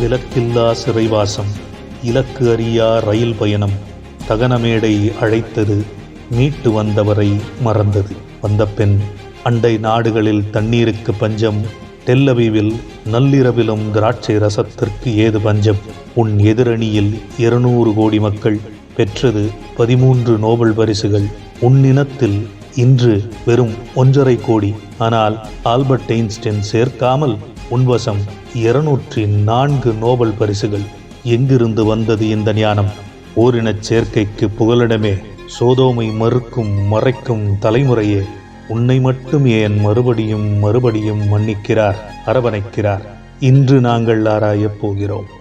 விலக்கில்லா சிறைவாசம் இலக்கு அறியா ரயில் பயணம் தகனமேடை அழைத்தது மீட்டு வந்தவரை மறந்தது. வந்த பெண் அண்டை நாடுகளில் தண்ணீருக்கு பஞ்சம் டெல்லவீவில் நள்ளிரவிலும் திராட்சை ரசத்திற்கு ஏது பஞ்சம்? உன் எதிரணியில் இருநூறு கோடி மக்கள் பெற்றது பதிமூன்று நோபல் பரிசுகள். உன்னினத்தில் இன்று வெறும் ஒன்றரை கோடி. ஆனால் ஆல்பர்ட் ஐன்ஸ்டைன் சேர்க்காமல் உன்வசம் இருநூற்றி நான்கு நோபல் பரிசுகள் எங்கிருந்து வந்தது இந்த ஞானம்? ஓரினச் சேர்க்கைக்கு புகலிடமே. சோதோமை மறுக்கும் மறைக்கும் தலைமுறையே உன்னை மட்டும் ஏன் மறுபடியும் மறுபடியும் மன்னிக்கிறார் அரவணைக்கிறார்? இன்று நாங்கள் ஆராயப் போகிறோம்.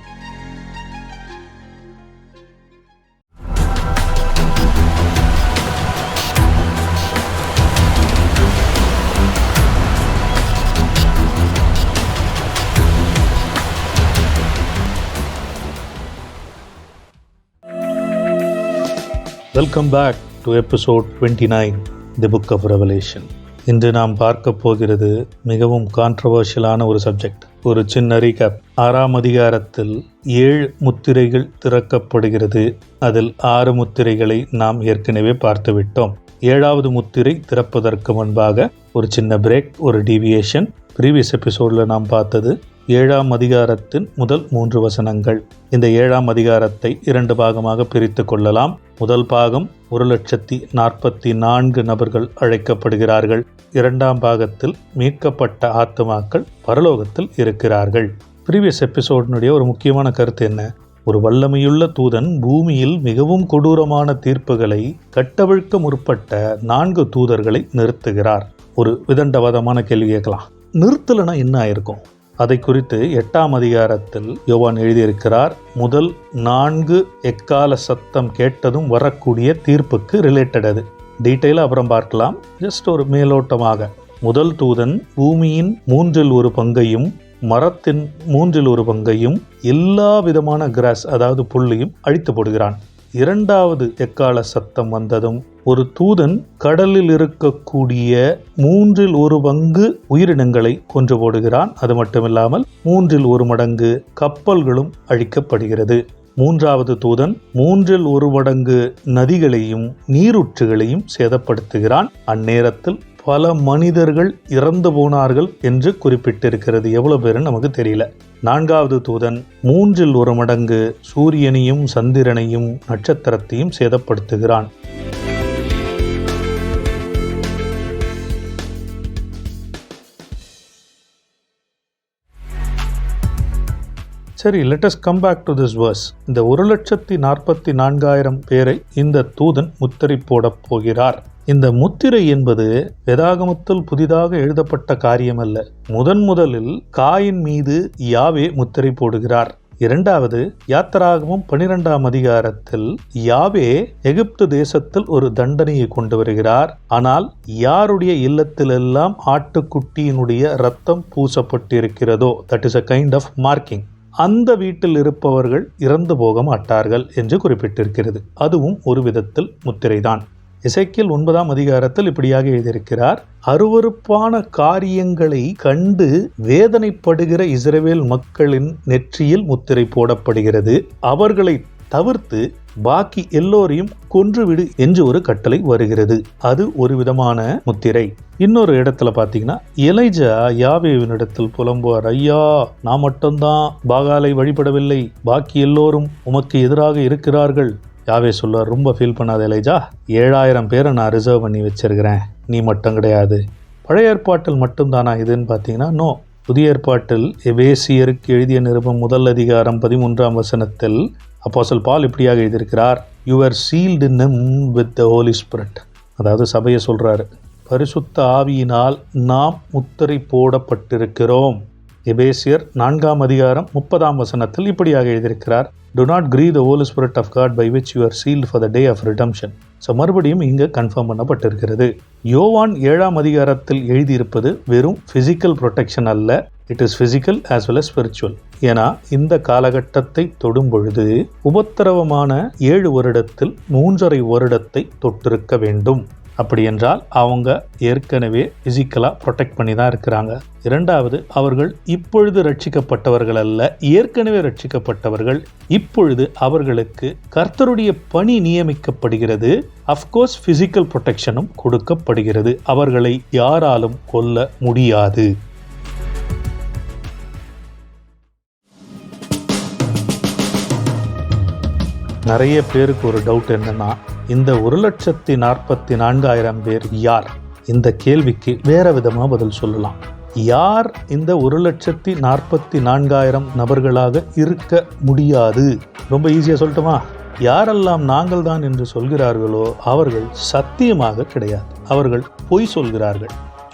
Welcome back to episode twenty nine the book of revelation இன்று நாம் பார்க்க போகிறது மிகவும் கான்ட்ரவர்ஷியலான ஒரு சப்ஜெக்ட் ஒரு சின்ன ரீகேப் ஆறாம் அதிகாரத்தில் ஏழு முத்திரைகள் திறக்கப்படுகிறது. அதில் ஆறு முத்திரைகளை நாம் ஏற்கனவே பார்த்துவிட்டோம். ஏழாவது முத்திரை திறப்பதற்கு முன்பாக ஒரு சின்ன பிரேக் ஒரு டீவியேஷன் ப்ரீவியஸ் எபிசோடில் நாம் பார்த்தது ஏழாம் அதிகாரத்தின் முதல் மூன்று வசனங்கள். இந்த ஏழாம் அதிகாரத்தை இரண்டு பாகமாக பிரித்து கொள்ளலாம். முதல் பாகம் ஒரு லட்சத்தி நாற்பத்தி நான்கு நபர்கள் அழைக்கப்படுகிறார்கள். இரண்டாம் பாகத்தில் மீட்கப்பட்ட ஆத்துமாக்கள் பரலோகத்தில் இருக்கிறார்கள். ப்ரீவியஸ் எபிசோடினுடைய ஒரு முக்கியமான கருத்து என்ன? ஒரு வல்லமையுள்ள தூதன் பூமியில் மிகவும் கொடூரமான தீர்ப்புகளை கட்டவிழ்க்க முற்பட்ட நான்கு தூதர்களை நிறுத்துகிறார். ஒரு விதண்டவாதமான கேள்வி கேட்கலாம். நிறுத்தலைன்னா என்ன ஆயிருக்கும்? அதை குறித்து எட்டாம் அதிகாரத்தில் யோவான் எழுதியிருக்கிறார் முதல் நான்கு எக்கால சத்தம் கேட்டதும் வரக்கூடிய தீர்ப்புக்கு ரிலேட்டட் அது டீட்டெயிலாக அப்புறம் பார்க்கலாம். ஜஸ்ட் ஒரு மேலோட்டமாக முதல் தூதன் பூமியின் மூன்றில் ஒரு பங்கையும் மரத்தின் மூன்றில் ஒரு பங்கையும் எல்லா விதமான கிராஸ் அதாவது புள்ளியும் அழித்து போடுகிறான். இரண்டாவது எக்கால சத்தம் வந்ததும் ஒரு தூதன் கடலில் இருக்கக்கூடிய மூன்றில் ஒரு பங்கு உயிரினங்களை கொன்று போடுகிறான். அது மட்டுமில்லாமல் மூன்றில் ஒரு மடங்கு கப்பல்களும் அழிக்கப்படுகிறது. மூன்றாவது தூதன் மூன்றில் ஒரு மடங்கு நதிகளையும் நீரூற்றுகளையும் சேதப்படுத்துகிறான். அந்நேரத்தில் பல மனிதர்கள் இறந்து போனார்கள் என்று குறிப்பிட்டிருக்கிறது. எவ்வளவு பேருன்னு நமக்கு தெரியல. நான்காவது தூதன் மூன்றில் ஒரு மடங்கு சூரியனையும் சந்திரனையும் நட்சத்திரத்தையும் சேதப்படுத்துகிறான். சரி let's come back to this verse இந்த ஒரு லட்சத்தி நாற்பத்தி நான்காயிரம் பேரை இந்த தூதன் முத்திரை போடப் போகிறார். இந்த முத்திரை என்பது வேதாகமத்தில் புதிதாக எழுதப்பட்ட காரியமல்ல. முதன் முதலில் காயின் மீது யாவே முத்திரை போடுகிறார். இரண்டாவது யாத்திராகமும் பனிரெண்டாம் அதிகாரத்தில் யாவே எகிப்து தேசத்தில் ஒரு தண்டனையை கொண்டு வருகிறார். ஆனால் யாருடைய இல்லத்திலெல்லாம் ஆட்டுக்குட்டியினுடைய ரத்தம் பூசப்பட்டிருக்கிறதோ? That is a kind of marking அந்த வீட்டில் இருப்பவர்கள் இறந்து போக மாட்டார்கள் என்று குறிப்பிட்டிருக்கிறது. அதுவும் ஒரு விதத்தில் முத்திரைதான். இசைக்கில் ஒன்பதாம் அதிகாரத்தில் இப்படியாக எழுதியிருக்கிறார் அருவறுப்பான காரியங்களை கண்டு வேதனைப்படுகிற இஸ்ரவேல் மக்களின் நெற்றியில் முத்திரை போடப்படுகிறது. அவர்களை தவிர்த்து பாக்கி எல்லோரையும் கொன்றுவிடு என்று ஒரு கட்டளை வருகிறது. அது ஒரு விதமான முத்திரை. இன்னொரு இடத்துல பார்த்தீங்கன்னா இலைஜா யாவேவின் இடத்தில் புலம்புவார் ஐயா நான் மட்டும்தான் பாகாலை வழிபடவில்லை. பாக்கி எல்லோரும் உமக்கு எதிராக இருக்கிறார்கள். யாவே சொல்லுவார் ரொம்ப ஃபீல் பண்ணாத எலைஜா ஏழாயிரம் பேரை நான் ரிசர்வ் பண்ணி வச்சிருக்கிறேன். நீ மட்டும் கிடையாது. பழைய ஏற்பாட்டில் மட்டும்தானா இதுன்னு பார்த்தீங்கன்னா நோ புதிய ஏற்பாட்டில் எவேசியருக்கு எழுதிய நிருபம் முதல் அதிகாரம் பதிமூன்றாம் வசனத்தில் அப்போசல் பால் இப்படியாக எழுதியிருக்கிறார் you're sealed in him with the holy spirit அதாவது சபையை சொல்கிறாரு பரிசுத்த ஆவியினால் நாம் முத்திரை போடப்பட்டிருக்கிறோம். எபேசியர் நான்காம் அதிகாரம் முப்பதாம் வசனத்தில் இப்படியாக எழுதியிருக்கிறார் do not grieve the holy spirit of God by which you are sealed for the day of redemption so மறுபடியும் இங்கே கன்ஃபார்ம் பண்ணப்பட்டிருக்கிறது. யோவான் ஏழாம் அதிகாரத்தில் எழுதியிருப்பது வெறும் ஃபிசிக்கல் ப்ரொடெக்ஷன் அல்ல it is physical as well as spiritual ஏன்னா இந்த காலகட்டத்தை தொடும் பொழுது உபத்திரவமான ஏழு வருடத்தில் மூன்றரை வருடத்தை தொட்டிருக்க வேண்டும். அப்படி என்றால் அவங்க ஏற்கனவே ஃபிசிக்கலாக ப்ரொடெக்ட் பண்ணி தான் இருக்கிறாங்க. இரண்டாவது அவர்கள் இப்பொழுது ரட்சிக்கப்பட்டவர்கள் அல்ல ஏற்கனவே ரட்சிக்கப்பட்டவர்கள். இப்பொழுது அவர்களுக்கு கர்த்தருடைய பணி நியமிக்கப்படுகிறது. அஃப்கோர்ஸ் ஃபிசிக்கல் ப்ரொடெக்ஷனும் கொடுக்கப்படுகிறது. அவர்களை யாராலும் கொல்ல முடியாது. நிறைய பேருக்கு ஒரு டவுட் என்னன்னா இந்த ஒரு லட்சத்தி நாற்பத்தி நான்காயிரம் பேர் யார்? இந்த கேள்விக்கு வேற விதமாக பதில் சொல்லலாம். யார் இந்த ஒரு லட்சத்தி நாற்பத்தி நான்காயிரம் நபர்களாக இருக்க முடியாது? ரொம்ப ஈஸியாக சொல்லட்டுமா? யாரெல்லாம் நாங்கள் தான் என்று சொல்கிறார்களோ அவர்கள் சத்தியமாக கிடையாது. அவர்கள் பொய் சொல்கிறார்கள்.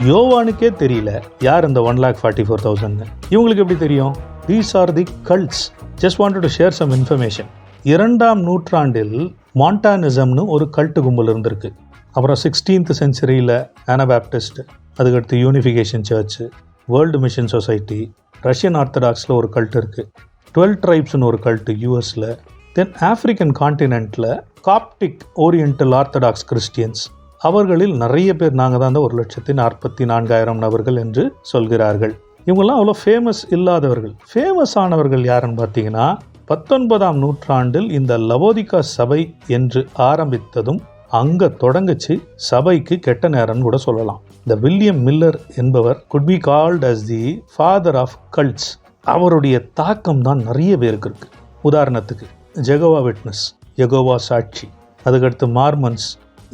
யோவானுக்கே தெரியல யார் இந்த one lakh forty four thousand இவங்களுக்கு எப்படி தெரியும்? These are the cults just wanted to share some information இரண்டாம் நூற்றாண்டில் மாண்டானிசம்னு ஒரு கல்ட்டு கும்பல் இருந்திருக்கு. அப்புறம் சிக்ஸ்டீன்த் செஞ்சுரியில் ஆனபாப்டிஸ்ட் அதுக்கடுத்து unification church world mission society Russian ஆர்த்தடாக்ஸில் ஒரு கல்ட் இருக்குது டுவெல் ட்ரைப்ஸ்னு ஒரு கல்ட்டு யூஎஸில் தென் ஆஃப்ரிக்கன் காண்டினென்ட்டில் காப்டிக் ஓரியண்டல் ஆர்த்தடாக்ஸ் கிறிஸ்டியன்ஸ் அவர்களில் நிறைய பேர் நாங்கள் தான் ஒரு லட்சத்தி நாற்பத்தி நான்காயிரம் நபர்கள் என்று சொல்கிறார்கள். இவங்கெல்லாம் அவ்வளோ ஃபேமஸ் இல்லாதவர்கள். ஃபேமஸ் ஆனவர்கள் யாருன்னு பார்த்தீங்கன்னா பத்தொன்பதாம் நூற்றாண்டில் இந்த லவோதிகா சபை என்று ஆரம்பித்ததும் அங்க தொடங்குச்சு. சபைக்கு கெட்ட நேரம்னு கூட சொல்லலாம். இந்த வில்லியம் மில்லர் என்பவர் could be called as the father of cults அவருடைய தாக்கம் தான் நிறைய பேருக்கு இருக்கு. உதாரணத்துக்கு ஜெகோவா விட்னஸ் எகோவா சாட்சி அதுக்கடுத்து மார்மன்ஸ்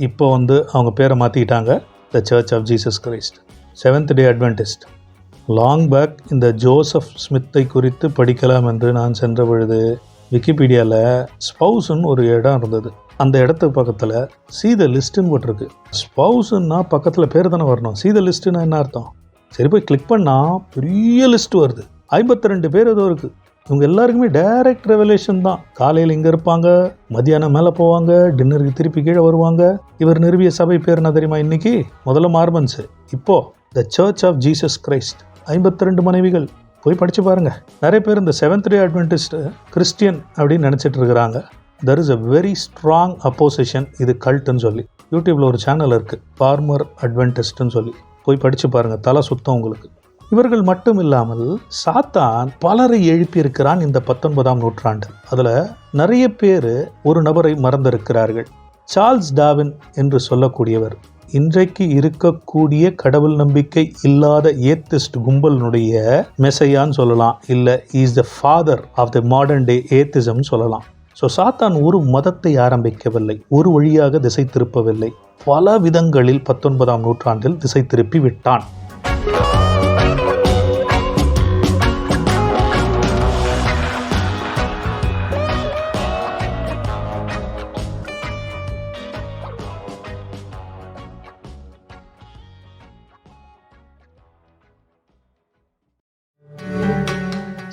இப்போ வந்து அவங்க பேரை மாற்றிக்கிட்டாங்க the church of Jesus Christ seventh day adventist long back இந்த ஜோசப் ஸ்மித்தை குறித்து படிக்கலாம் என்று நான் சென்ற பொழுது விக்கிபீடியாவில் ஸ்பவுஸ்ன்னு ஒரு இடம் இருந்தது. அந்த இடத்துக்கு பக்கத்தில் சீத லிஸ்ட்டுன்னு போட்டிருக்கு. ஸ்பவுஸுன்னா பக்கத்தில் பேர் தானே வரணும். சீத லிஸ்ட்டுன்னா என்ன அர்த்தம்? சரி போய் கிளிக் பண்ணால் பெரிய லிஸ்ட் வருது. ஐம்பத்தி ரெண்டு பேர் ஏதோ இருக்குது இவங்க எல்லாருக்குமே டைரக்ட் ரெவலேஷன் தான். காலையில் இங்கே இருப்பாங்க மதியானம் மேலே போவாங்க டின்னருக்கு திருப்பி கீழே வருவாங்க. இவர் நிறுவிய சபை பேர் என்ன தெரியுமா இன்னைக்கு? முதல்ல மார்மன்ஸ் இப்போ the church of Jesus Christ ஐம்பத்தி ரெண்டு மனைவிகள். போய் படித்து பாருங்கள் நிறைய பேர் இந்த செவன்த் டே அட்வென்டிஸ்ட் கிறிஸ்டியன் அப்படின்னு நினச்சிட்டு இருக்கிறாங்க. There is a very strong opposition இது கல்ட்டுன்னு சொல்லி. யூடியூப்பில் ஒரு சேனல் இருக்குது ஃபார்மர் அட்வென்டிஸ்ட்னு சொல்லி. போய் படித்து பாருங்கள் தலை சுத்தம் உங்களுக்கு. இவர்கள் மட்டும் இல்லாமல் சாத்தான் பலரை எழுப்பியிருக்கிறான் இந்த பத்தொன்பதாம் நூற்றாண்டு. அதில் நிறைய பேர் ஒரு நபரை மறந்திருக்கிறார்கள். சார்ல்ஸ் டாவின் என்று சொல்லக்கூடியவர். இன்றைக்கு இருக்கக்கூடிய கடவுள் நம்பிக்கை இல்லாத ஏத்திஸ்ட் கும்பலினுடைய மெசையான்னு சொல்லலாம் இல்லை is the father of the modern day atheism சொல்லலாம். ஸோ சாத்தான் ஒரு மதத்தை ஆரம்பிக்கவில்லை ஒரு வழியாக திசை திருப்பவில்லை. பல விதங்களில் பத்தொன்பதாம் நூற்றாண்டில் திசை திருப்பி விட்டான்.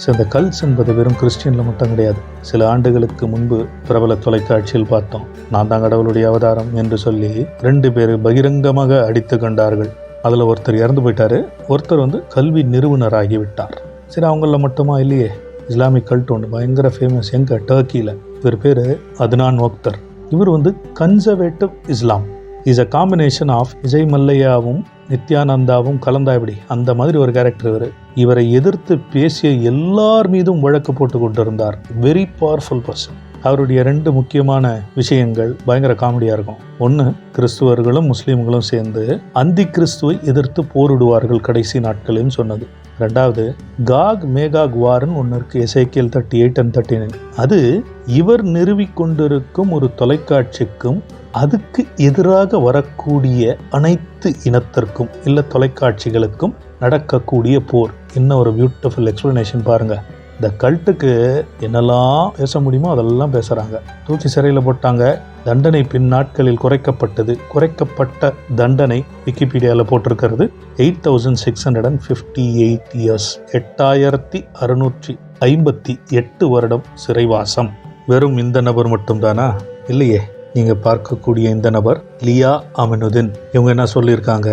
ஸோ இந்த கல்ஸ் என்பது வெறும் கிறிஸ்டியனில் மட்டும் கிடையாது. சில ஆண்டுகளுக்கு முன்பு பிரபல தொலைக்காட்சியில் பார்த்தோம். நான் தான் கடவுளுடைய அவதாரம் என்று சொல்லி ரெண்டு பேர் பகிரங்கமாக அடித்து கொண்டார்கள். அதில் ஒருத்தர் இறந்து போயிட்டாரு. ஒருத்தர் வந்து கல்வி நிறுவனராகி விட்டார் சரி அவங்கள மட்டுமா இல்லையே? இஸ்லாமிக் கல்ட் ஒன்று பயங்கர ஃபேமஸ் எங்க? டர்க்கியில். இவர் பேர் அத்னான் ஒக்தர் இவர் வந்து conservative Islam is a combination of Vijay மல்லையாவும் நித்யானந்தாவும் கலந்தா இப்படி அந்த மாதிரி ஒரு கேரக்டர் இவர். இவரை எதிர்த்து பேசிய எல்லார் மீதும் வழக்கு போட்டு கொண்டிருந்தார். வெரி பவர்ஃபுல் பர்சன் அவருடைய ரெண்டு முக்கியமான விஷயங்கள் பயங்கர காமெடியாக இருக்கும். ஒன்று கிறிஸ்துவர்களும் முஸ்லீம்களும் சேர்ந்து அந்தி கிறிஸ்துவை எதிர்த்து போரிடுவார்கள் கடைசி நாட்கள்னு சொன்னது. ரெண்டாவது காக் மேகா குவார்னு ஒன்று இருக்குது Ezekiel thirty eight and thirty nine அது இவர் நிறுவிக்கொண்டிருக்கும் ஒரு தொலைக்காட்சிக்கும் அதுக்கு எதிராக வரக்கூடிய அனைத்து இனத்திற்கும் இல்லை தொலைக்காட்சிகளுக்கும் நடக்கக்கூடிய போர். இன்னும் ஒரு பியூட்டிஃபுல் எக்ஸ்பிளனேஷன் பாருங்கள் இந்த கல்ட்டுக்கு என்னெல்லாம் பேச முடியுமோ அதெல்லாம் பேசுகிறாங்க தூக்கி சிறையில் போட்டாங்க. தண்டனை பின் நாட்களில் குறைக்கப்பட்டது. குறைக்கப்பட்ட தண்டனை விக்கிபீடியாவில் போட்டிருக்கிறது. Eight thousand six hundred and fifty eight years. எட்டாயிரத்தி அறுநூற்றி ஐம்பத்தி எட்டு வருடம் சிறைவாசம். வெறும் இந்த நபர் மட்டும்தானா? இல்லையே. நீங்கள் பார்க்கக்கூடிய இந்த நபர் லியா அமினுதீன். இவங்க என்ன சொல்லியிருக்காங்க?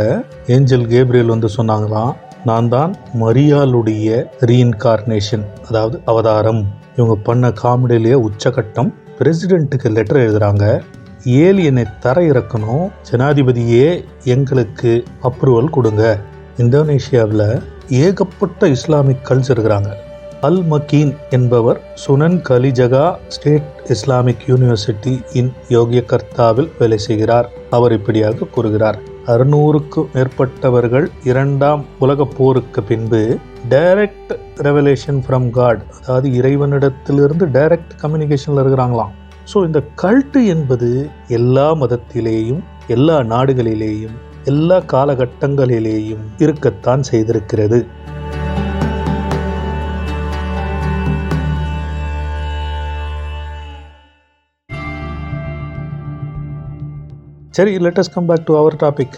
ஏஞ்சல் கேப்ரியல் வந்து சொன்னாங்களாம் நான் தான் மரியாளுடைய ரீஇன்கார்னேஷன் அதாவது அவதாரம். இவங்க பண்ண காமெடியிலேயே உச்சகட்டம். பிரசிடென்ட்டுக்கு லெட்டர் எழுதுகிறாங்க ஏலியனை தர இறக்கணும் ஜனாதிபதியே எங்களுக்கு அப்ரூவல் கொடுங்க. இந்தோனேஷியாவில் ஏகப்பட்ட இஸ்லாமிக் கல்ஸ் இருக்கிறாங்க. அல் மக்கீன் என்பவர் Sunan Kalijaga state Islamic university in யோகியகர்த்தாவில் வேலை செய்கிறார். அவர் இப்படியாக கூறுகிறார். அறுநூறுக்கும் மேற்பட்டவர்கள் இரண்டாம் உலகப் போருக்கு பின்பு டைரக்ட் ரெவலேஷன் ஃப்ரம் காட் அதாவது இறைவனிடத்திலிருந்து டைரக்ட் கம்யூனிகேஷனில் இருக்கிறாங்களாம். ஸோ இந்த கல்ட்டு என்பது எல்லா மதத்திலேயும் எல்லா நாடுகளிலேயும் எல்லா காலகட்டங்களிலேயும் இருக்கத்தான் செய்திருக்கிறது. சரி let's come back to our topic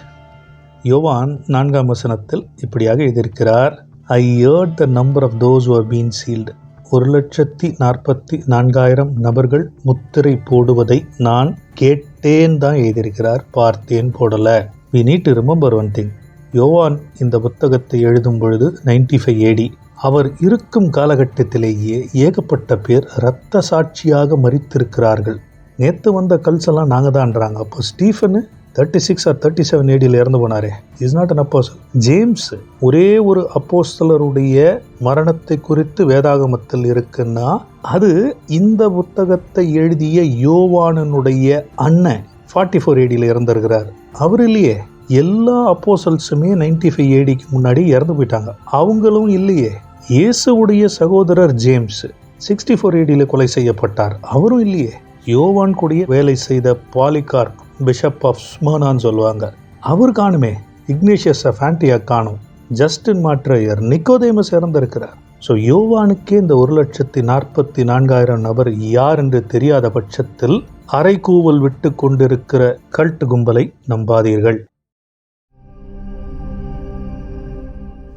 யோவான் நான்காம் வசனத்தில் இப்படியாக எழுதியிருக்கிறார் I heard the number of those are been sealed ஒரு லட்சத்தி நாற்பத்தி நான்காயிரம் நபர்கள் முத்திரை போடுவதை நான் கேட்டேன் தான் எழுதியிருக்கிறார். பார்த்தேன் போடலை. We need to remember one thing யோவான் இந்த புத்தகத்தை எழுதும் பொழுது நைன்டி ஃபைவ் ஏடி அவர் இருக்கும் காலகட்டத்திலேயே ஏகப்பட்ட பேர் இரத்த சாட்சியாக மறித்திருக்கிறார்கள் நேற்று வந்த கல்ஸ் எல்லாம் நாங்கள் தான்றாங்க அப்போ Stephen thirty six or thirty seven ஏடியில் இறந்து போனாரே. Is not an apostle James ஒரே ஒரு அப்போஸ்தலருடைய மரணத்தை குறித்து வேதாகமத்தில் இருக்குன்னா அது இந்த புத்தகத்தை எழுதிய யோவானனுடைய அண்ணன் ஃபார்ட்டி ஃபோர் ஏடியில் இறந்திருக்கிறார். அவர் இல்லையே. எல்லா அப்போசல்ஸுமே நைன்டி ஃபைவ் ஏடிக்கு முன்னாடி இறந்து போயிட்டாங்க. அவங்களும் இல்லையே. இயேசுவுடைய சகோதரர் ஜேம்ஸ் சிக்ஸ்டி ஃபோர் ஏடியில் கொலை செய்யப்பட்டார். அவரும் இல்லையே. யோவான் கூடிய வேலை செய்த பாலிகார்ப் பிஷப் ஆஃப் ஸ்மர்னான்னு சொல்லுவாங்க. அவர் காணுமே இக்னேஷியஸ் ஃபேண்டியா காணும். ஜஸ்டின் மாற்றையர் நிக்கோதேமஸ் இறந்திருக்கிறார். ஸோ யோவானுக்கே இந்த ஒரு லட்சத்தி நாற்பத்தி நான்காயிரம் நபர் யார் என்று தெரியாத பட்சத்தில் அரைக்கூவல் விட்டு கொண்டிருக்கிற கல்ட் கும்பலை நம்பாதீர்கள்.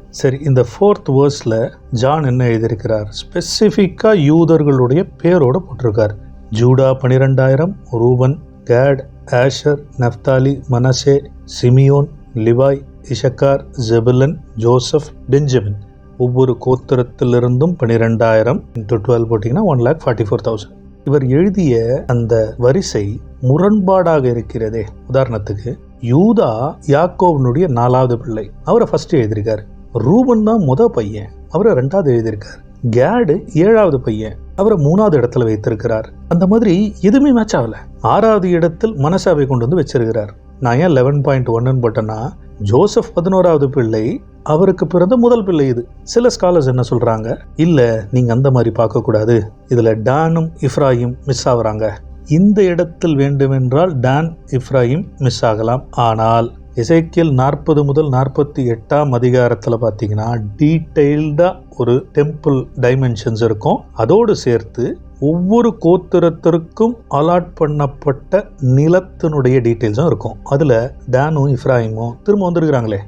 சரி இந்த ஃபோர்த் வேர்ஸில் ஜான் என்ன எழுதியிருக்கிறார்? ஸ்பெசிஃபிக்காக யூதர்களுடைய பேரோடு போட்டிருக்கார். ஜூடா பனிரெண்டாயிரம் Reuben Gad Asher Naphtali Manasseh Simeon Levi Issachar Zebulun Joseph Benjamin. ஒவ்வொரு கோத்திரத்திலிருந்தும் பனிரெண்டாயிரம் இன்ட்டு டுவெல் போட்டிங்கன்னா one lakh forty four thousand இவர் எழுதிய அந்த வரிசை முரண்பாடாக இருக்கிறதே. உதாரணத்துக்கு யூதா யாக்கோவனுடைய நாலாவது பிள்ளை. அவரை ஃபர்ஸ்ட் எழுதியிருக்காரு. ரூபன் தான் முத பையன். அவரை ரெண்டாவது எழுதியிருக்கார். கேடு ஏழாவது பையன். அவரை மூணாவது இடத்துல வைத்திருக்கிறார். அந்த மாதிரி எதுவுமே மேட்ச் ஆகல. ஆறாவது இடத்தில் மனசாவை கொண்டு வந்து வச்சிருக்கிறார். நான் ஏன் லெவன் பாயிண்ட் ஒன்னு போட்டேன்னா ஜோசப் பதினோராவது பிள்ளை அவருக்கு பிறந்த முதல் பிள்ளை இது. சில ஸ்காலர்ஸ் என்ன சொல்றாங்க? இல்ல நீங்க அந்த மாதிரி பார்க்கக்கூடாது. இதுல டானும் இப்ராஹிம் மிஸ் ஆகுறாங்க. இந்த இடத்தில் வேண்டுமென்றால் டான் இப்ராஹிம் மிஸ் ஆகலாம். ஆனால் இசைக்கியல் நாற்பது முதல் நாற்பத்தி எட்டாம் அதிகாரத்தில் பார்த்தீங்கன்னா டீட்டெயில்டாக ஒரு டெம்பிள் டைமென்ஷன்ஸ் இருக்கும். அதோடு சேர்த்து ஒவ்வொரு கோத்திரத்திற்கும் அலாட் பண்ணப்பட்ட நிலத்தினுடைய டீட்டெயில்ஸும் இருக்கும். அதில் டேனும் இப்ராஹிமும் திரும்ப வந்திருக்கிறாங்களே.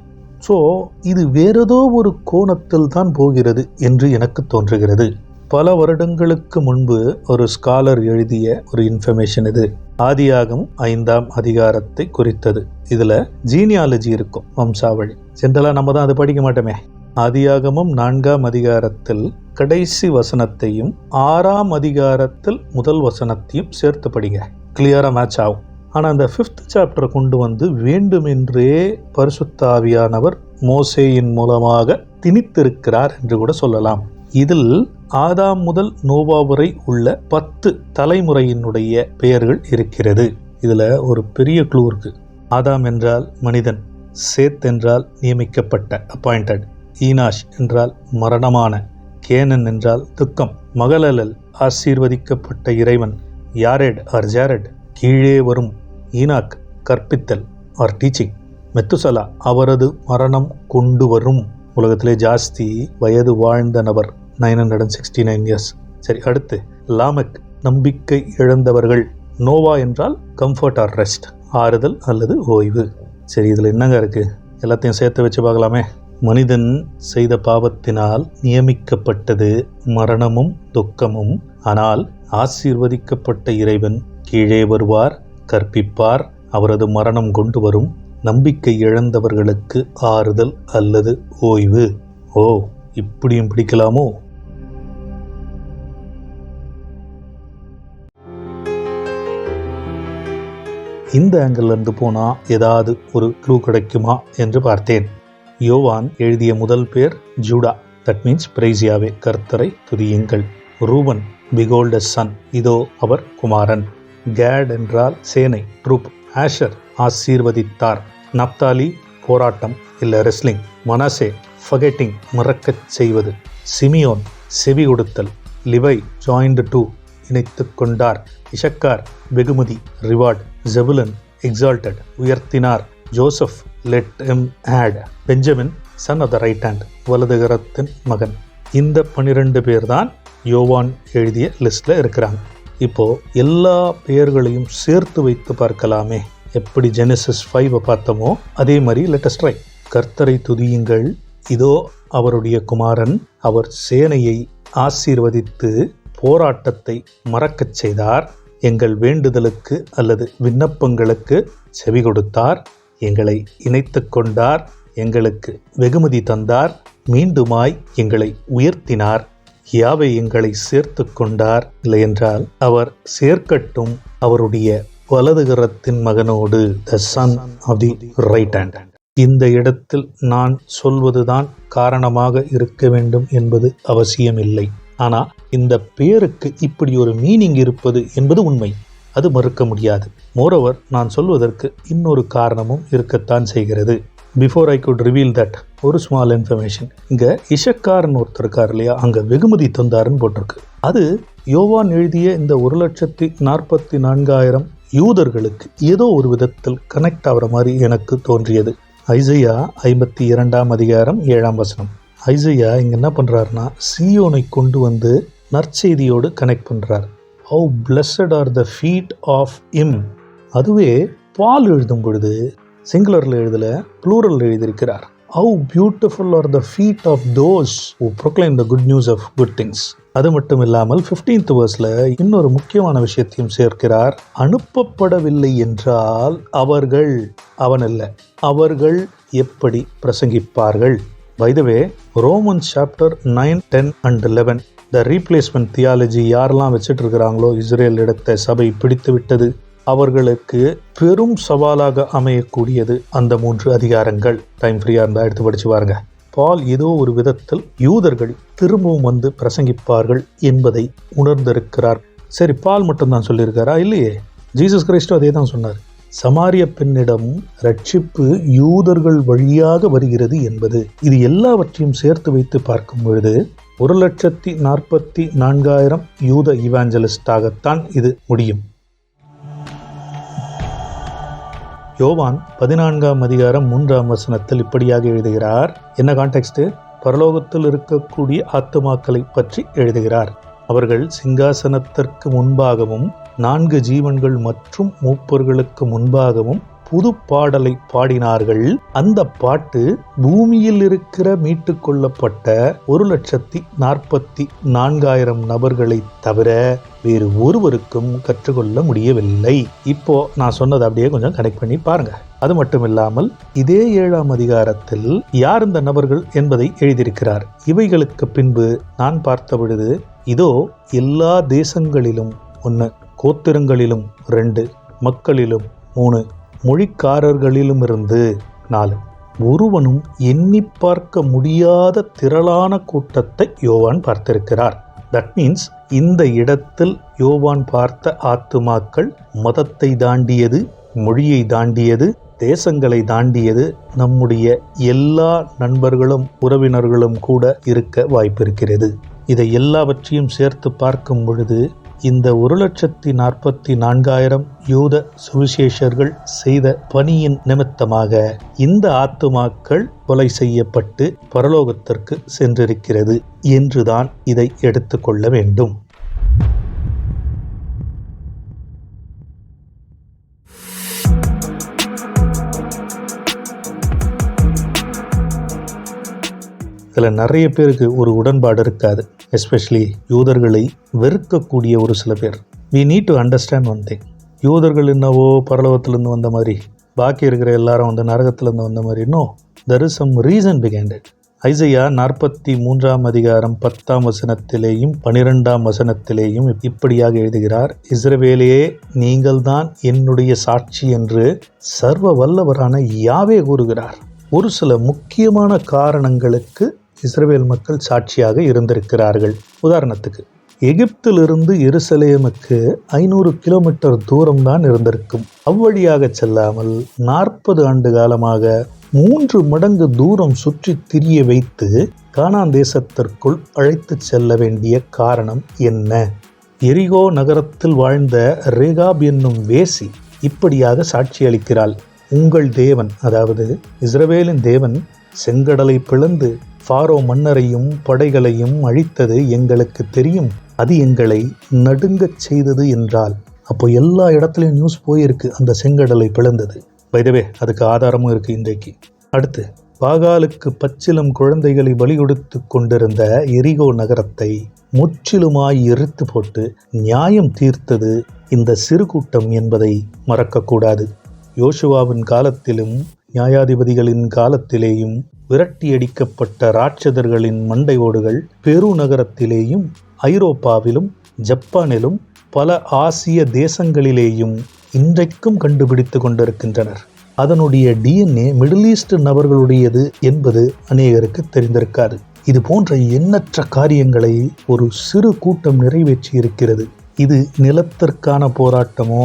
ஸோ இது வேறேதோ ஒரு கோணத்தில் தான் போகிறது என்று எனக்கு தோன்றுகிறது. பல வருடங்களுக்கு முன்பு ஒரு ஸ்காலர் எழுதிய ஒரு இன்ஃபர்மேஷன் இது. ஆதியாகம் ஐந்தாம் அதிகாரத்தை குறித்தது. இதில் ஜீனியாலஜி இருக்கும் வம்சாவளி. ஜென்ரலாக நம்ம தான் அதை படிக்க மாட்டோமே? ஆதியாகமும் நான்காம் அதிகாரத்தில் கடைசி வசனத்தையும் ஆறாம் அதிகாரத்தில் முதல் வசனத்தையும் சேர்த்து படிங்க கிளியராக மேட்ச் ஆகும். ஆனால் அந்த ஃபிஃப்த் சாப்டரை கொண்டு வந்து வேண்டுமென்றே பரிசுத்தாவியானவர் மோசேயின் மூலமாக திணித்திருக்கிறார் என்று கூட சொல்லலாம். இதில் ஆதாம் முதல் நோவா வரை உள்ள பத்து தலைமுறையினுடைய பெயர்கள் இருக்கிறது. இதில் ஒரு பெரிய க்ளூ இருக்கு. ஆதாம் என்றால் மனிதன் சேத் என்றால் நியமிக்கப்பட்ட அப்பாயிண்டட் ஈனாஷ் என்றால் மரணமான கேனன் என்றால் துக்கம். மகளலல் ஆசீர்வதிக்கப்பட்ட இறைவன் யாரெட் ஆர் ஜாரட்? கீழே வரும் ஈனாக் கற்பித்தல் ஆர் டீச்சிங். மெத்துசலா அவரது மரணம் கொண்டு வரும். உலகத்திலே ஜாஸ்தி வயது வாழ்ந்த நபர் nine hundred and sixty nine years சரி அடுத்து லாமக் நம்பிக்கை இழந்தவர்கள். நோவா என்றால் கம்ஃபர்ட் ஆர் ரெஸ்ட் ஆறுதல் அல்லது ஓய்வு. சரி இதில் என்னங்க இருக்குது எல்லாத்தையும் சேர்த்து வச்சு பார்க்கலாமே. மனிதன் செய்த பாவத்தினால் நியமிக்கப்பட்டது மரணமும் துக்கமும். ஆனால் ஆசீர்வதிக்கப்பட்ட இறைவன் கீழே வருவார் கற்பிப்பார். அவரது மரணம் கொண்டு வரும் நம்பிக்கை இழந்தவர்களுக்கு ஆறுதல் அல்லது ஓய்வு. ஓ இப்படியும் பிடிக்கலாமோ? இந்த ஆங்கிள் இருந்து போனால் ஏதாவது ஒரு க்ளூ கிடைக்குமா என்று பார்த்தேன். யோவான் எழுதிய முதல் பேர் ஜூடா. தட் மீன்ஸ் பிரைசியாவே கர்த்தரை துதியுங்கள். ரூபன் பிகோல்ட சன் இதோ அவர் குமாரன். கேட் என்றால் சேனை ட்ரூப் ஆஷர் ஆசீர்வதித்தார். நப்தாலி போராட்டம் இல்லை ரெஸ்லிங் மனசே ஃபகெட்டிங் மறக்கச் செய்வது. சிமியோன் செவி கொடுத்தல். லிவை ஜாயிண்ட் டூ இணைத்து கொண்டார். இஷக்கார் வெகுமதி ரிவார்ட் ஜெபுலன் எக்ஸால்டட் உயர்த்தினார். Joseph let him add Benjamin son of the right hand வலதுகரத்தின் மகன். இந்த பன்னிரெண்டு பேர் தான் யோவான் எழுதிய லிஸ்ட்டில் இருக்கிறாங்க. இப்போ எல்லா பெயர்களையும் சேர்த்து வைத்து பார்க்கலாமே. எப்படி ஜெனசிஸ் ஃபைவ் பார்த்தோமோ அதே மாதிரி லெட்டஸ்ட் ட்ரை கர்த்தரை துதியுங்கள். இதோ அவருடைய குமாரன் அவர் சேனையை ஆசீர்வதித்து போராட்டத்தை மறக்கச் செய்தார். எங்கள் வேண்டுதலுக்கு அல்லது விண்ணப்பங்களுக்கு செவி கொடுத்தார். எங்களை இணைத்து கொண்டார் எங்களுக்கு வெகுமதி தந்தார் மீண்டுமாய் எங்களை உயர்த்தினார். யாவை எங்களை சேர்த்து கொண்டார். இல்லையென்றால் அவர் சேர்க்கட்டும் அவருடைய வலதுகரத்தின் மகனோடு the son of the right hand இந்த இடத்தில் நான் சொல்வதுதான் காரணமாக இருக்க வேண்டும் என்பது அவசியமில்லை. ஆனால் இந்த பேருக்கு இப்படி ஒரு மீனிங் இருப்பது என்பது உண்மை. அது மறுக்க முடியாது. மோரோவர் நான் சொல்வதற்கு இன்னொரு காரணமும் இருக்கத்தான் செய்கிறது. Before I could reveal that ஒரு ஸ்மால் இன்ஃபர்மேஷன் இங்கே இஷக்காரன் ஒருத்தர் இருக்கார் இல்லையா? அங்கே வெகுமதி தந்தாருன்னு போட்டிருக்கு. அது யோவான் எழுதிய இந்த ஒரு லட்சத்தி நாற்பத்தி நான்காயிரம் யூதர்களுக்கு ஏதோ ஒரு விதத்தில் கனெக்ட் ஆகிற மாதிரி எனக்கு தோன்றியது. ஐசையா ஐம்பத்தி இரண்டாம் அதிகாரம் ஏழாம் வசனம். ஐசையா இங்கே என்ன பண்ணுறாருன்னா சியோனை கொண்டு வந்து நற்செய்தியோடு கனெக்ட் பண்ணுறார் how blessed are the feet of him அதுவே பால் எழுதும் பொழுது சிங்குலரில் எழுதல ப்ளூரல் எழுதியிருக்கிறார். How beautiful are the feet of those who proclaim the good news of good things அது மட்டும் இல்லாமல் 15th வேர்ஸில் இன்னொரு முக்கியமான விஷயத்தையும் சேர்க்கிறார். அனுப்பப்படவில்லை என்றால் அவர்கள் அவன் அல்ல அவர்கள் எப்படி பிரசங்கிப்பார்கள்? வைதவே Roman chapter nine ten and eleven the replacement theology யாரெல்லாம் வச்சுட்டு இருக்கிறாங்களோ இஸ்ரேல் இடத்தை சபை பிடித்து விட்டது. அவர்களுக்கு பெரும் சவாலாக அமையக்கூடியது அந்த மூன்று அதிகாரங்கள். டைம் ஃப்ரீயாக இருந்தால் எடுத்து படிச்சு பாருங்க. பால் ஏதோ ஒரு விதத்தில் யூதர்கள் திரும்பவும் வந்து பிரசங்கிப்பார்கள் என்பதை உணர்ந்திருக்கிறார். சரி பால் மட்டும்தான் சொல்லியிருக்காரா? இல்லையே. ஜீசஸ் கிறிஸ்டோ அதே தான் சொன்னார். சமாரிய பெண்ணிடம் ரட்சிப்பு யூதர்கள் வழியாக வருகிறது என்பது. இது எல்லாவற்றையும் சேர்த்து வைத்து பார்க்கும் பொழுது ஒரு லட்சத்தி நாற்பத்தி நான்காயிரம் யூத இவாஞ்சலிஸ்டாகத்தான் இது முடியும். யோவான் பதினான்காம் அதிகாரம் மூன்றாம் வசனத்தில் இப்படியாக எழுதுகிறார். என்ன கான்டெக்ட் பரலோகத்தில் இருக்கக்கூடிய ஆத்துமாக்களை பற்றி எழுதுகிறார். அவர்கள் சிங்காசனத்திற்கு முன்பாகவும் நான்கு ஜீவன்கள் மற்றும் மூப்பர்களுக்கு முன்பாகவும் புது பாடலை பாடினார்கள். அந்த பாட்டு பூமியில் இருக்கிற மீட்டு கொள்ளப்பட்ட ஒரு லட்சத்தி நாற்பத்தி நான்காயிரம் நபர்களை தவிர வேறு ஒருவருக்கும் கற்றுக்கொள்ள முடியவில்லை. இப்போ நான் சொன்னதை அப்படியே கொஞ்சம் கனெக்ட் பண்ணி பாருங்க. அது மட்டும் இல்லாமல் இதே ஏழாம் அதிகாரத்தில் யார் இந்த நபர்கள் என்பதை எழுதியிருக்கிறார். இவைகளுக்கு பின்பு நான் பார்த்த பொழுது இதோ எல்லா தேசங்களிலும் ஒன்று கோத்திரங்களிலும் ரெண்டு மக்களிலும் மூணு மொழிக்காரர்களிலுமிருந்து நாலு. ஒருவனும் எண்ணி பார்க்க முடியாத திரளான கூட்டத்தை யோவான் பார்த்திருக்கிறார். தட் மீன்ஸ் இந்த இடத்தில் யோவான் பார்த்த ஆத்துமாக்கள் மதத்தை தாண்டியது மொழியை தாண்டியது தேசங்களை தாண்டியது நம்முடைய எல்லா நண்பர்களும் உறவினர்களும் கூட இருக்க வாய்ப்பிருக்கிறது. இதை எல்லாவற்றையும் சேர்த்து பார்க்கும் பொழுது இந்த ஒரு லட்சத்தி நாற்பத்தி நான்காயிரம் யூத சுவிசேஷர்கள் செய்த பணியின் நிமித்தமாக இந்த ஆத்துமாக்கள் கொலை செய்யப்பட்டு பரலோகத்திற்கு சென்றிருக்கிறது என்றுதான் இதை எடுத்துக்கொள்ள வேண்டும். இதில் நிறைய பேருக்கு ஒரு உடன்பாடு இருக்காது. எஸ்பெஷலி யூதர்களை வெறுக்கக்கூடிய ஒரு சில பேர். We need to understand one thing யூதர்கள் என்னவோ பரலோகத்திலேருந்து வந்த மாதிரி பாக்கி இருக்கிற எல்லாரும் வந்து நரகத்திலேருந்து வந்த மாதிரி. இன்னும் there is some reason behind it Isaiah நாற்பத்தி மூன்றாம் அதிகாரம் பத்தாம் வசனத்திலேயும் பனிரெண்டாம் வசனத்திலேயும் இப்படியாக எழுதுகிறார் இஸ்ரவேலையே நீங்கள்தான் என்னுடைய சாட்சி என்று சர்வ வல்லவரான யாவே கூறுகிறார். ஒரு சில முக்கியமான காரணங்களுக்கு இஸ்ரவேல் மக்கள் சாட்சியாக இருந்திருக்கிறார்கள். உதாரணத்துக்கு எகிப்திலிருந்து எருசலேமுக்கு ஐநூறு கிலோமீட்டர் தூரம்தான் இருந்திருக்கும். அவ்வழியாக செல்லாமல் நாற்பது ஆண்டு காலமாக மூன்று மடங்கு தூரம் சுற்றி திரிய வைத்து கானான் தேசத்திற்குள் அழைத்து செல்ல வேண்டிய காரணம் என்ன? எரிகோ நகரத்தில் வாழ்ந்த ரேகாப் என்னும் வேசி இப்படியாக சாட்சி அளிக்கிறாள். உங்கள் தேவன் அதாவது இஸ்ரவேலின் தேவன் செங்கடலை பிளந்து ஃபாரோ மன்னரையும் படைகளையும் அழித்தது எங்களுக்கு தெரியும். அது எங்களை நடுங்கச் செய்தது என்றால் அப்போ எல்லா இடத்துலையும் நியூஸ் போயிருக்கு அந்த செங்கடலை பிளந்தது. வைதவே அதுக்கு ஆதாரமும் இருக்குது இன்றைக்கு. அடுத்து பாகாலுக்கு பச்சிலம் குழந்தைகளை பலி கொடுத்து கொண்டிருந்த எரிகோ நகரத்தை முற்றிலுமாய் எரித்து போட்டு நியாயம் தீர்த்தது இந்த சிறு கூட்டம் என்பதை மறக்கக்கூடாது யோசுவாவின் காலத்திலும் நியாயாதிபதிகளின் காலத்திலேயும் விரட்டியடிக்கப்பட்ட ராட்சதர்களின் மண்டை ஓடுகள் பெருநகரத்திலேயும் ஐரோப்பாவிலும் ஜப்பானிலும் பல ஆசிய தேசங்களிலேயும் இன்றைக்கும் கண்டுபிடித்து கொண்டிருக்கின்றனர். அதனுடைய டிஎன்ஏ மிடில் ஈஸ்ட் நபர்களுடையது என்பது அநேகருக்கு தெரிந்திருக்காது. இது போன்ற எண்ணற்ற காரியங்களை ஒரு சிறு கூட்டம் நிறைவேற்றி இருக்கிறது. இது நிலத்திற்கான போராட்டமோ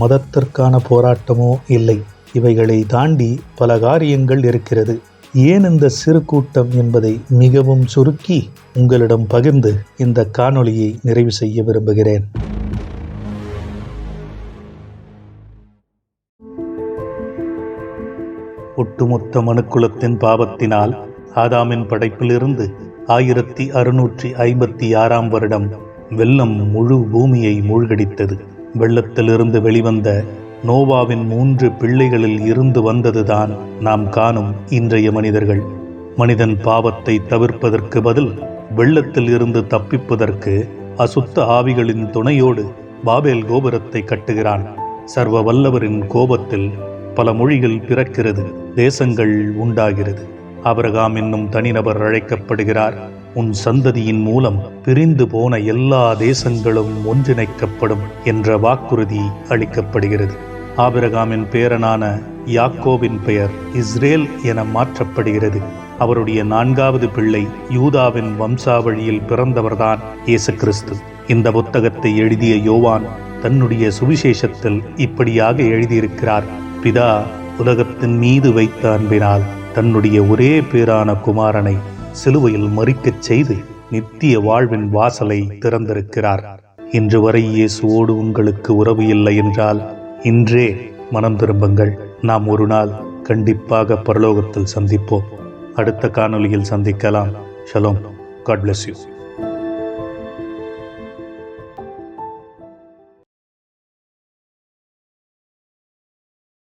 மதத்திற்கான போராட்டமோ இல்லை. இவைகளை தாண்டி பல காரியங்கள் இருக்கிறது. ஏன் இந்த சிறு கூட்டம் என்பதை மிகவும் சுருக்கி உங்களிடம் பகிர்ந்து இந்த காணொளியை நிறைவு செய்ய விரும்புகிறேன். ஒட்டுமொத்த மனுக்குலத்தின் பாவத்தினால் ஆதாமின் படைப்பிலிருந்து ஆயிரத்தி அறுநூற்றி ஐம்பத்தி ஆறாம் வருடம் வெள்ளம் முழு பூமியை மூழ்கடித்தது. வெள்ளத்திலிருந்து வெளிவந்த நோவாவின் மூன்று பிள்ளைகளில் இருந்து வந்ததுதான் நாம் காணும் இன்றைய மனிதர்கள். மனிதன் பாவத்தை தவிர்ப்பதற்கு பதில் வெள்ளத்தில் இருந்து தப்பிப்பதற்கு அசுத்த ஆவிகளின் துணையோடு பாபேல் கோபுரத்தை கட்டுகிறான். சர்வ வல்லவரின் கோபத்தில் பல மொழிகள் பிறக்கிறது தேசங்கள் உண்டாகிறது. அபரகாம் என்னும் தனிநபர் அழைக்கப்படுகிறார். உன் சந்ததியின் மூலம் பிரிந்து போன எல்லா தேசங்களும் ஒன்றிணைக்கப்படும் என்ற வாக்குறுதி அளிக்கப்படுகிறது. ஆபிரகாமின் பேரனான யாக்கோவின் பெயர் இஸ்ரேல் என மாற்றப்படுகிறது. அவருடைய நான்காவது பிள்ளை யூதாவின் வம்சாவழியில் பிறந்தவர்தான் இயேசு கிறிஸ்து இந்த புத்தகத்தை எழுதிய யோவான் தன்னுடைய சுவிசேஷத்தில் இப்படியாக எழுதியிருக்கிறார். பிதா உலகத்தின் மீது வைத்த அன்பினால் தன்னுடைய ஒரே பேரான குமாரனை சிலுவையில் மறிக்கச் செய்து நித்திய வாழ்வின் வாசலை திறந்திருக்கிறார். இன்று வரை இயேசுவோடு உங்களுக்கு உறவு இல்லை என்றால் இன்றே மனம் திரும்புங்கள். நாம் ஒரு நாள் கண்டிப்பாக பரலோகத்தில் சந்திப்போம். அடுத்த காணொளியில் சந்திக்கலாம். ஷலோம். God bless you